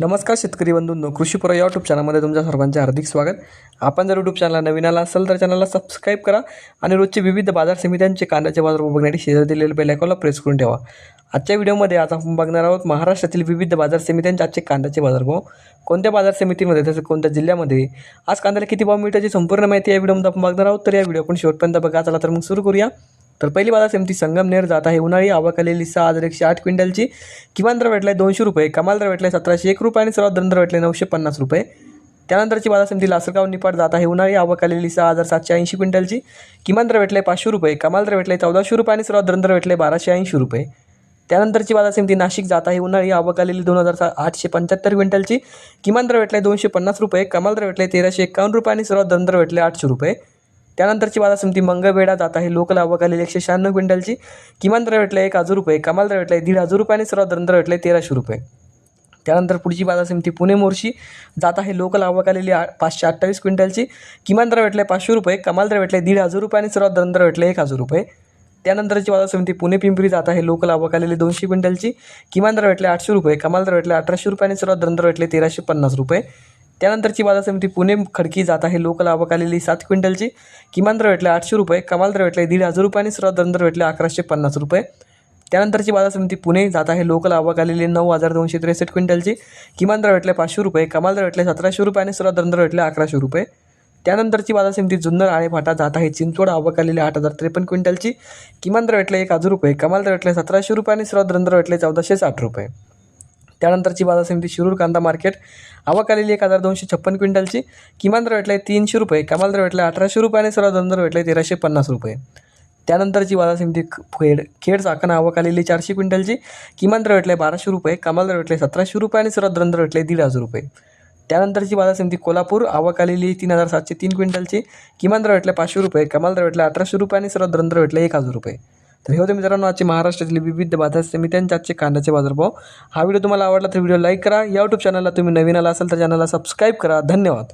नमस्कार शेतकरी बंधूंनो कृषीपुरा या यूट्यूब चॅनलमध्ये तुमच्या सर्वांचे हार्दिक स्वागत. आपण जर यूट्यूब चॅनलला नवीन आला असेल तर चॅनलला सबस्क्राईब करा आणि रोजचे विविध बाजार समित्यांचे कांद्याचे बाजार बघण्यासाठी शेजारी दिलेले बेल प्रेस करून ठेवा. आजच्या व्हिडिओमध्ये आज आपण बघणार आहोत महाराष्ट्रातील विविध बाजार समित्यांचे आजचे कांद्याचे बाजारभाव. कोणत्या बाजार समितीमध्ये तसं कोणत्या जिल्ह्यामध्ये? आज कांद्याला किती भाव मिळण्याची संपूर्ण माहिती या व्हिडिओमध्ये आपण बघणार आहोत. तर या व्हिडिओ आपण शेवटपर्यंत बघा. चला तर मग सुरू करूया. तर पहिली बाधा समिती संगमनेर जात आहे. उन्हाळी आवक आलेली सहा हजार एकशे आठ क्विंटलची. किमान दर भेटलाय दोनशे रुपये. कमाल दर भेटलाय सतराशे एक रुपये आणि सर्वात दर दर भेटले नऊशे पन्नास रुपये. त्यानंतरची बाधा समिती लासरगाव निपाट जात आहे. उन्हाळी आवक आलेली सहा हजार सातशे ऐंशी क्विंटलची. किमान दर भेटलाय पाचशे रुपये. कमाल दर भेटलाय चौदाशे रुपये आणि सर्वात दर दर भेटले बाराशे ऐंशी रुपये. त्यानंतरची बाजार समिती नाशिक जात आहे. उन्हाळी आवक आलेली दोन हजार सा आठशे पंच्याहत्तर क्विंटलची. किमान दर भेटलाय दोनशे पन्नास रुपये. कमाल दर भेटले तेराशे एकावन्न रुपये आणि सर्वात दर दर भेटले आठशे रुपये. त्यानंतरची बाजार समिती मंगळवेढा जात आहे. लोकल आवक आलेली एकशे शहाण्णव क्विंटलची. किमान दर भेटला एक हजार रुपये कमाल दर भेटला दीड हजार रुपये आणि सर्वात दर भेटले तेराशे रुपये. त्यानंतर पुढची बाजार समिती पुणे मोर्शी जात आहे. लोकल आवक आलेली आ पाचशे अठ्ठावीस क्विंटलची. किमान दर भेटले पाचशे रुपये कमाल दर भेटले दीड हजार रुपये आणि सर्वात दर भेटले एक हजार रुपये. त्यानंतरची बाजार समिती पुणे पिंपरी जात आहे. लोकल आवक आलेली दोनशे क्विंटलची. किमान दर भेटले आठशे रुपये कमाल दर भेटले अठराशे रुपये आणि सर्वात दर भेटले तेराशे पन्नास रुपये. त्यानंतरची बाजार समिती पुणे खडकी जात आहे. लोकल आवक आलेली सात क्विंटलची. किमान दर भेटले आठशे रुपये कमाल दर भेटले दीड हजार रुपये आणि सर्वात दर भेटले अकराशे पन्नास रुपये. त्यानंतरची बाजार समिती पुणे जात आहे. लोकल आवक आलेली नऊ हजार दोनशे त्रेसष्ट क्विंटलची. किमान दर भेटले पाचशे रुपये कमाल दर भेटले सतराशे रुपये आणि सर्वात दर भेटले अकराशे रुपये. त्यानंतरची बाजार समिती जुन्नर आणि फाटा जात आहे. चिंचवड आवक आलेली आठ हजार त्रेपन्न क्विंटलची. किमान दर भेटले एक हजार रुपये कमाल दर भेटले सतराशे रुपये आणि सर्वात दर भेटले चौदाशे साठ रुपये. त्यानंतरची बाजार समिती शिरूर कांदा मार्केट. आवक आलेली एक हजार दोनशे छप्पन क्विंटलची. किमान दर भेटले तीनशे रुपये. कमाल दर भेटले अठराशे रुपये आणि सर्वात दर भेटला भेटले तेराशे पन्नास रुपये. त्यानंतरची बाजार समिती खेड खेड चाकण आवक आलेली चारशे क्विंटलची. किमान दर भेटले बाराशे रुपये. कमाल दर भेटले सतराशे रुपये आणि सर्वात दर भेटले दीड हजार रुपये. त्यानंतरची बाजार समिती कोल्हापूर आवक आलेली तीन हजार सातशे तीन क्विंटलची. किमान दर भेटला पाचशे रुपये. कमाल दर भेटला अठराशे रुपये आणि सर्वात दर भेटला भेटले एक हजार रुपये. तर हे होते मित्रांनो आजचे महाराष्ट्रातील विविध बाजार समित्यांचे आजचे कांद्याचे बाजारभाव. हा व्हिडिओ तुम्हाला आवडला तर व्हिडिओ लाईक करा. या यूट्यूब चॅनलला तुम्ही नवीन आला असाल तर चॅनलला सबस्क्राईब करा. धन्यवाद.